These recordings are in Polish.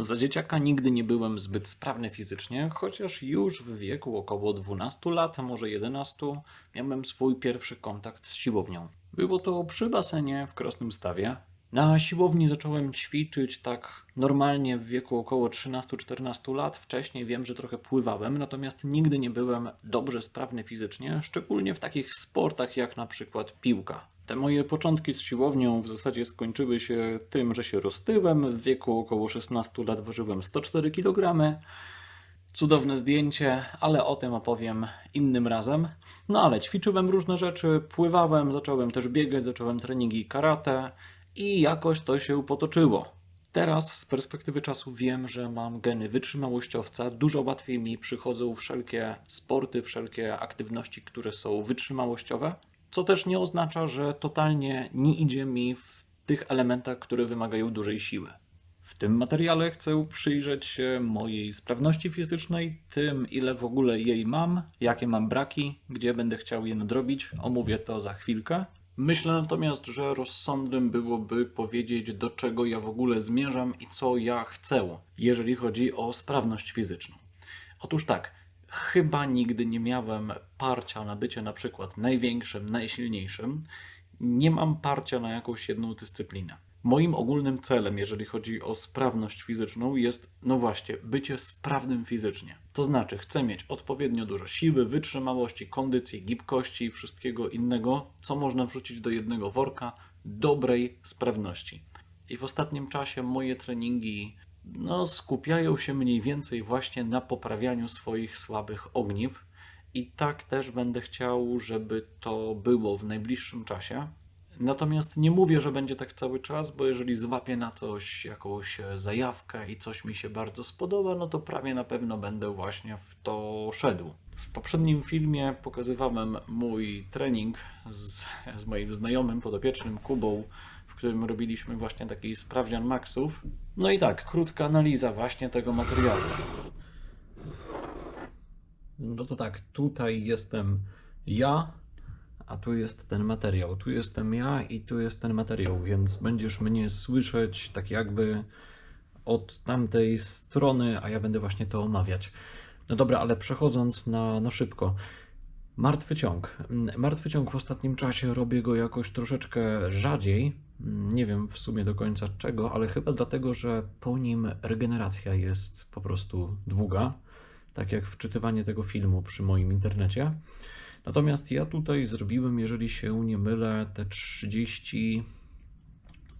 Za dzieciaka nigdy nie byłem zbyt sprawny fizycznie, chociaż już w wieku około 12 lat, może 11, miałem swój pierwszy kontakt z siłownią. Było to przy basenie w Krosnym Stawie. Na siłowni zacząłem ćwiczyć tak normalnie w wieku około 13-14 lat. Wcześniej wiem, że trochę pływałem, natomiast nigdy nie byłem dobrze sprawny fizycznie, szczególnie w takich sportach jak na przykład piłka. Te moje początki z siłownią w zasadzie skończyły się tym, że się roztyłem. W wieku około 16 lat ważyłem 104 kg. Cudowne zdjęcie, ale o tym opowiem innym razem. No ale ćwiczyłem różne rzeczy, pływałem, zacząłem też biegać, zacząłem treningi karate i jakoś to się potoczyło. Teraz z perspektywy czasu wiem, że mam geny wytrzymałościowca. Dużo łatwiej mi przychodzą wszelkie sporty, wszelkie aktywności, które są wytrzymałościowe. Co też nie oznacza, że totalnie nie idzie mi w tych elementach, które wymagają dużej siły. W tym materiale chcę przyjrzeć się mojej sprawności fizycznej, tym ile w ogóle jej mam, jakie mam braki, gdzie będę chciał je nadrobić. Omówię to za chwilkę. Myślę natomiast, że rozsądnym byłoby powiedzieć, do czego ja w ogóle zmierzam i co ja chcę, jeżeli chodzi o sprawność fizyczną. Otóż tak, chyba nigdy nie miałem parcia na bycie na przykład największym, najsilniejszym. Nie mam parcia na jakąś jedną dyscyplinę. Moim ogólnym celem, jeżeli chodzi o sprawność fizyczną, jest, no właśnie, bycie sprawnym fizycznie. To znaczy, chcę mieć odpowiednio dużo siły, wytrzymałości, kondycji, gibkości i wszystkiego innego, co można wrzucić do jednego worka dobrej sprawności. I w ostatnim czasie moje treningi no, skupiają się mniej więcej właśnie na poprawianiu swoich słabych ogniw. I tak też będę chciał, żeby to było w najbliższym czasie. Natomiast nie mówię, że będzie tak cały czas, bo jeżeli złapię na coś jakąś zajawkę i coś mi się bardzo spodoba, no to prawie na pewno będę właśnie w to szedł. W poprzednim filmie pokazywałem mój trening z, z moim znajomym podopiecznym Kubą, w którym robiliśmy właśnie taki sprawdzian maksów. No i tak, krótka analiza właśnie tego materiału. No to tak, tutaj jestem ja, a tu jest ten materiał. Tu jestem ja i tu jest ten materiał, więc będziesz mnie słyszeć tak jakby od tamtej strony, a ja będę właśnie to omawiać. No dobra, ale przechodząc na, na szybko. Martwy ciąg. Martwy ciąg w ostatnim czasie robię go jakoś troszeczkę rzadziej. Nie wiem w sumie do końca czego, ale chyba dlatego, że po nim regeneracja jest po prostu długa. Tak jak wczytywanie tego filmu przy moim internecie. Natomiast ja tutaj zrobiłem, jeżeli się nie mylę, te 30,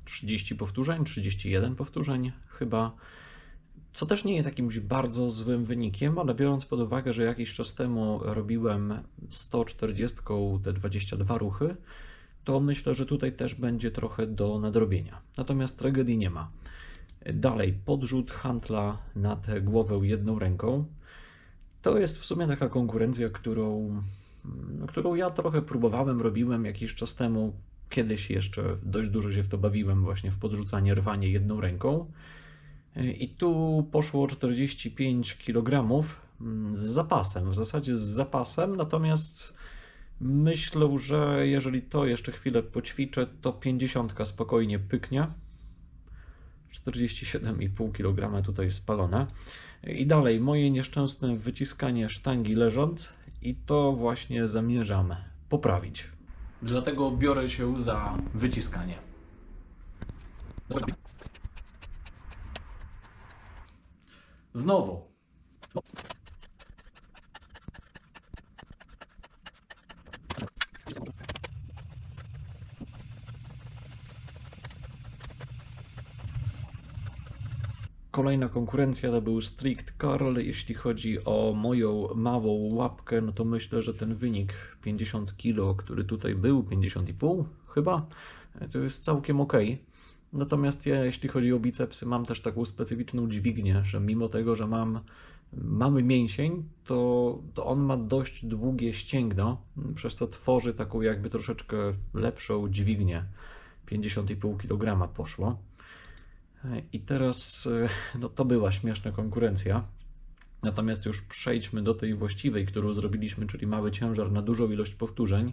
30 powtórzeń, 31 powtórzeń chyba. Co też nie jest jakimś bardzo złym wynikiem, ale biorąc pod uwagę, że jakiś czas temu robiłem 140 te 22 ruchy, to myślę, że tutaj też będzie trochę do nadrobienia. Natomiast tragedii nie ma. Dalej, podrzut handla na tę głowę jedną ręką. To jest w sumie taka konkurencja, którą którą ja trochę próbowałem, robiłem jakiś czas temu. Kiedyś jeszcze dość dużo się w to bawiłem, właśnie w podrzucanie, rwanie jedną ręką. I tu poszło 45 kg z zapasem, w zasadzie z zapasem, natomiast myślę, że jeżeli to jeszcze chwilę poćwiczę, to 50 spokojnie pyknie. 47,5 kg tutaj spalone. I dalej, moje nieszczęsne wyciskanie sztangi leżąc, i to właśnie zamierzam poprawić. Dlatego biorę się za wyciskanie. Znowu. Kolejna konkurencja to był Strict Carl. Jeśli chodzi o moją małą łapkę, no to myślę, że ten wynik 50 kg, który tutaj był, 50,5 chyba, to jest całkiem ok. Natomiast ja, jeśli chodzi o bicepsy, mam też taką specyficzną dźwignię, że mimo tego, że mam mały mięsień, to, to on ma dość długie ścięgno, przez co tworzy taką jakby troszeczkę lepszą dźwignię. 50,5 kg poszło. I teraz e, no to była śmieszna konkurencja. Natomiast już przejdźmy do tej właściwej, którą zrobiliśmy, czyli mały ciężar na dużą ilość powtórzeń.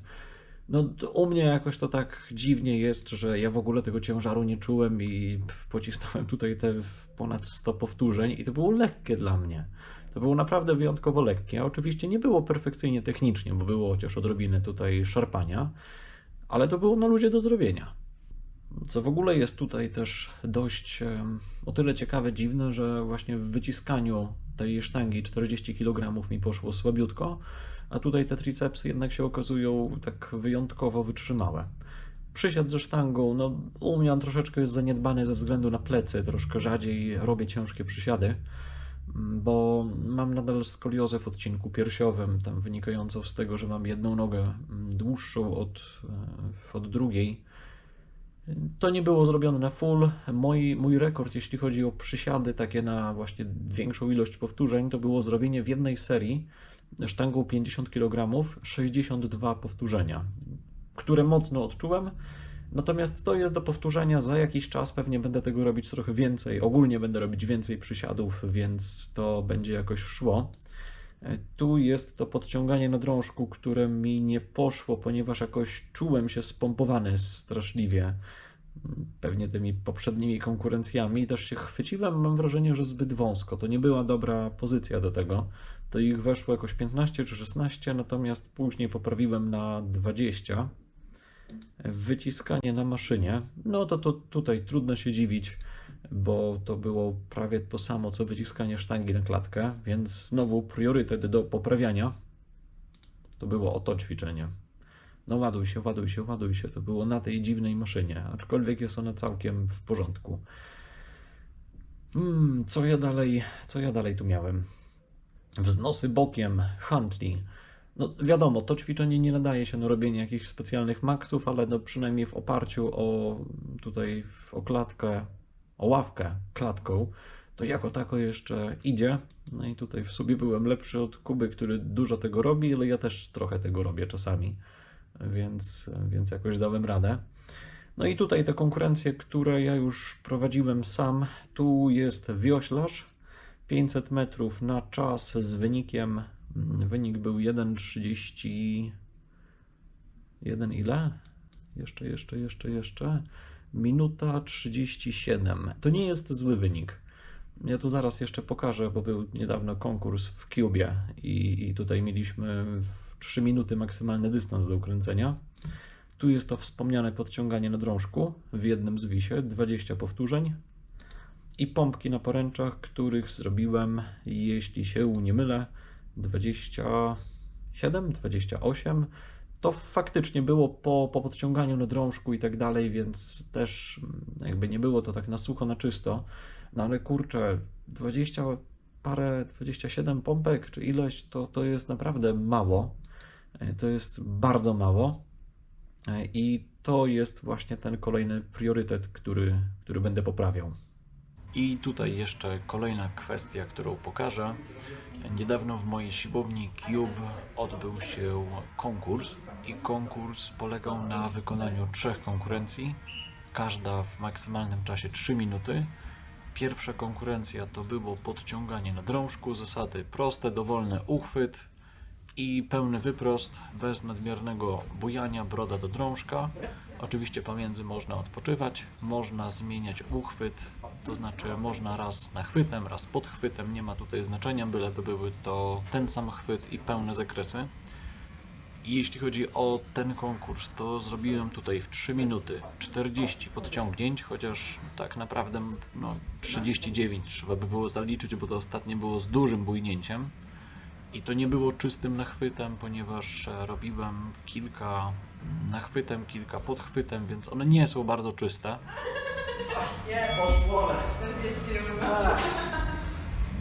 No, u mnie jakoś to tak dziwnie jest, że ja w ogóle tego ciężaru nie czułem i pocisnąłem tutaj te ponad 100 powtórzeń i to było lekkie dla mnie. To było naprawdę wyjątkowo lekkie. Oczywiście nie było perfekcyjnie technicznie, bo było chociaż odrobinę tutaj szarpania, ale to było na ludzie do zrobienia. Co w ogóle jest tutaj też dość o tyle ciekawe, dziwne, że właśnie w wyciskaniu tej sztangi 40 kg mi poszło słabiutko, a tutaj te tricepsy jednak się okazują tak wyjątkowo wytrzymałe. Przysiad ze sztangą, no u mnie on troszeczkę jest zaniedbany ze względu na plecy, troszkę rzadziej robię ciężkie przysiady, m, bo mam nadal skoliozę w odcinku piersiowym, tam wynikającą z tego, że mam jedną nogę m, dłuższą od, e, od drugiej. To nie było zrobione na full. Mój, mój rekord, jeśli chodzi o przysiady, takie na właśnie większą ilość powtórzeń, to było zrobienie w jednej serii sztangą 50 kg 62 powtórzenia, które mocno odczułem. Natomiast to jest do powtórzenia za jakiś czas. Pewnie będę tego robić trochę więcej. Ogólnie będę robić więcej przysiadów, więc to będzie jakoś szło. E, Tu jest to podciąganie na drążku, które mi nie poszło, ponieważ jakoś czułem się spompowany straszliwie. Pewnie tymi poprzednimi konkurencjami też się chwyciłem. Mam wrażenie, że zbyt wąsko. To nie była dobra pozycja do tego. To ich weszło jakoś 15 czy 16, natomiast później poprawiłem na 20. Wyciskanie na maszynie, no to, to tutaj trudno się dziwić, bo to było prawie to samo co wyciskanie sztangi na klatkę, więc znowu priorytet do poprawiania to było o to ćwiczenie. No ładuj się, ładuj się, ładuj się. To było na tej dziwnej maszynie, aczkolwiek jest ona całkiem w porządku. Hmm, co ja dalej, co ja dalej tu miałem? Wznosy bokiem, Huntley. No wiadomo, to ćwiczenie nie nadaje się na robienie jakichś specjalnych maksów, ale no przynajmniej w oparciu o tutaj o klatkę, o ławkę klatką, to jako tako jeszcze idzie. No i tutaj w sobie byłem lepszy od Kuby, który dużo tego robi, ale ja też trochę tego robię czasami, więc, więc jakoś dałem radę. No i tutaj te konkurencje, które ja już prowadziłem sam, tu jest wioślarz, 500 metrów na czas z wynikiem, wynik był 1,30, 1 ile? Jeszcze, jeszcze, jeszcze, jeszcze. Minuta 37. To nie jest zły wynik. Ja tu zaraz jeszcze pokażę, bo był niedawno konkurs w Cubie i, i tutaj mieliśmy w 3 minuty maksymalny dystans do ukręcenia. Tu jest to wspomniane podciąganie na drążku w jednym zwisie, 20 powtórzeń i pompki na poręczach, których zrobiłem, jeśli się nie mylę, 27, 28. To faktycznie było po, po podciąganiu na drążku i tak dalej, więc też mm, jakby nie było to tak na sucho, na czysto. No ale kurczę, 20 parę, 27 pompek czy ileś, to, to jest naprawdę mało. E, To jest bardzo mało. E, I to jest właśnie ten kolejny priorytet, który, który będę poprawiał. I tutaj jeszcze kolejna kwestia, którą pokażę. Niedawno w mojej siłowni Cube odbył się konkurs i konkurs polegał na wykonaniu trzech konkurencji, każda w maksymalnym czasie 3 minuty. Pierwsza konkurencja to było podciąganie na drążku, zasady proste, dowolny uchwyt i pełny wyprost bez nadmiernego bujania broda do drążka. Oczywiście pomiędzy można odpoczywać, można zmieniać uchwyt, to znaczy można raz nachwytem, raz podchwytem, nie ma tutaj znaczenia, byleby były to ten sam chwyt i pełne zakresy. I jeśli chodzi o ten konkurs, to zrobiłem tutaj w 3 minuty 40 podciągnięć, chociaż tak naprawdę no, 39 trzeba by było zaliczyć, bo to ostatnie było z dużym bujnięciem. I to nie było czystym nachwytem, ponieważ e, robiłem kilka nachwytem, kilka podchwytem, więc one nie są bardzo czyste. Nie, poszło. 40 równo.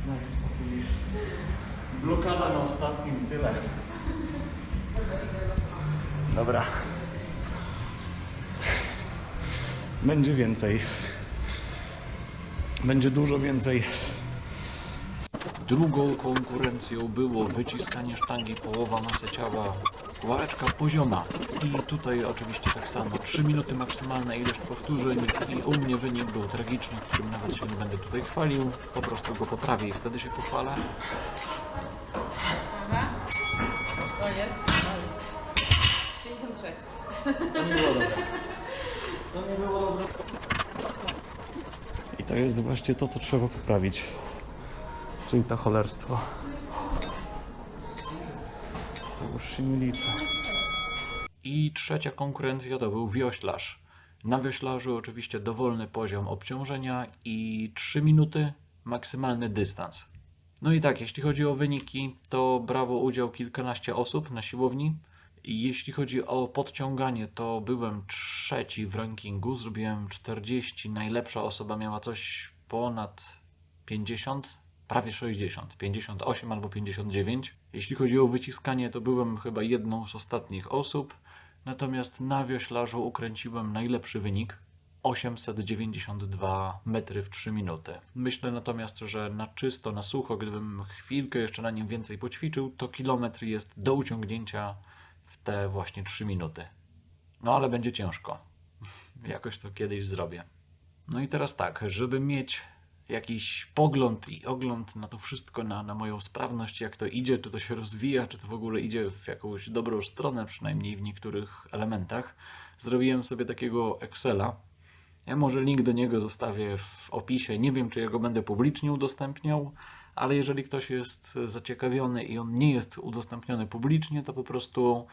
Daj spokój. Blokada na ostatnim, tyle. Dobra. Będzie więcej. Będzie dużo więcej. Drugą konkurencją było wyciskanie sztangi połowa masy ciała, ławeczka pozioma. I tutaj oczywiście tak samo, 3 minuty maksymalna ilość powtórzeń i u mnie wynik był tragiczny, którym nawet się nie będę tutaj chwalił, po prostu go poprawię i wtedy się pochwalę. Dobra. To jest. 53. Cześć. To nie było dobre. To nie było dobre. I to jest właśnie to, co trzeba poprawić. Czyli to cholerstwo. To już się nie liczy. I trzecia konkurencja to był wioślarz. Na wioślarzu oczywiście dowolny poziom obciążenia i 3 minuty maksymalny dystans. No i tak, jeśli chodzi o wyniki, to brało udział kilkanaście osób na siłowni. Jeśli chodzi o podciąganie, to byłem trzeci w rankingu, zrobiłem 40. Najlepsza osoba miała coś ponad 50, prawie 60, 58 albo 59. Jeśli chodzi o wyciskanie, to byłem chyba jedną z ostatnich osób. Natomiast na wioślarzu ukręciłem najlepszy wynik 892 metry w 3 minuty. Myślę natomiast, że na czysto, na sucho, gdybym chwilkę jeszcze na nim więcej poćwiczył, to kilometr jest do uciągnięcia w te właśnie 3 minuty. No ale będzie ciężko. Jakoś to kiedyś zrobię. No i teraz tak, żeby mieć jakiś pogląd i ogląd na to wszystko, na, na moją sprawność, jak to idzie, czy to się rozwija, czy to w ogóle idzie w jakąś dobrą stronę, przynajmniej w niektórych elementach, zrobiłem sobie takiego Excela. Ja może link do niego zostawię w opisie. Nie wiem, czy ja go będę publicznie udostępniał, ale jeżeli ktoś jest zaciekawiony i on nie jest udostępniony publicznie, to po prostu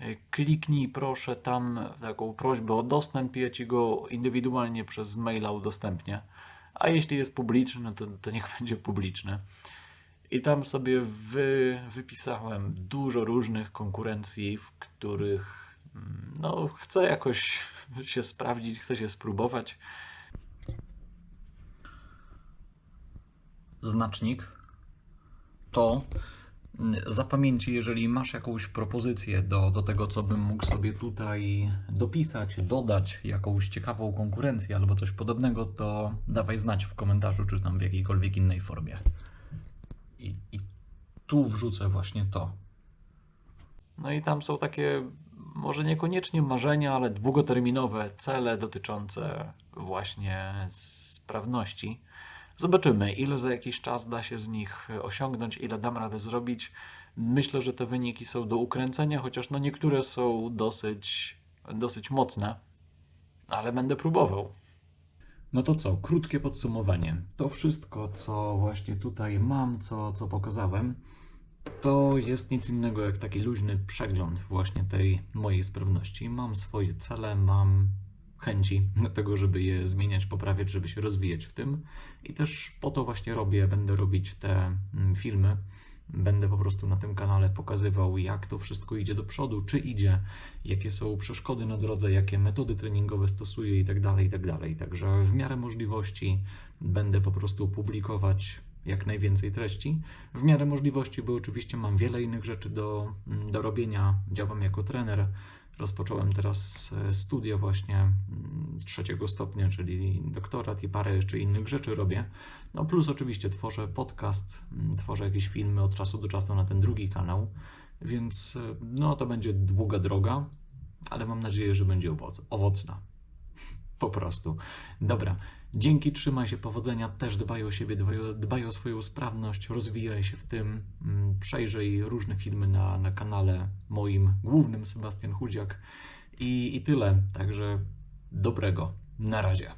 e, kliknij proszę tam taką prośbę o dostęp i ja ci go indywidualnie przez maila udostępnię. A jeśli jest publiczny, no to, to niech będzie publiczny. I tam sobie wy, wypisałem dużo różnych konkurencji, w których mm, no, chcę jakoś się sprawdzić, chcę się spróbować. Znacznik to zapamięci, jeżeli masz jakąś propozycję do, do tego, co bym mógł sobie tutaj dopisać, dodać jakąś ciekawą konkurencję albo coś podobnego, to dawaj znać w komentarzu, czy tam w jakiejkolwiek innej formie. I, i tu wrzucę właśnie to. No i tam są takie, może niekoniecznie marzenia, ale długoterminowe cele dotyczące właśnie sprawności. Zobaczymy, ile za jakiś czas da się z nich osiągnąć, ile dam radę zrobić. Myślę, że te wyniki są do ukręcenia, chociaż no niektóre są dosyć, dosyć mocne, ale będę próbował. No to co, krótkie podsumowanie. To wszystko, co właśnie tutaj mam, co, co pokazałem, to jest nic innego jak taki luźny przegląd właśnie tej mojej sprawności. Mam swoje cele, mam chęci do tego, żeby je zmieniać, poprawiać, żeby się rozwijać w tym. I też po to właśnie robię, będę robić te mm, filmy. Będę po prostu na tym kanale pokazywał, jak to wszystko idzie do przodu, czy idzie, jakie są przeszkody na drodze, jakie metody treningowe stosuję i tak dalej, i tak dalej. Także w miarę możliwości będę po prostu publikować jak najwięcej treści. W miarę możliwości, bo oczywiście mam wiele innych rzeczy do, mm, do robienia. Działam jako trener. Rozpocząłem teraz e, studia właśnie mm, trzeciego stopnia, czyli doktorat i parę jeszcze innych rzeczy robię. No plus oczywiście tworzę podcast, mm, tworzę jakieś filmy od czasu do czasu na ten drugi kanał, więc e, no to będzie długa droga, ale mam nadzieję, że będzie owoc- owocna. Po prostu. Dobra. Dzięki, trzymaj się, powodzenia, też dbaj o siebie, dbaj o, dbaj o swoją sprawność, rozwijaj się w tym, mm, przejrzyj różne filmy na, na kanale moim głównym, Sebastian Chudziak i, i tyle. Także dobrego. Na razie.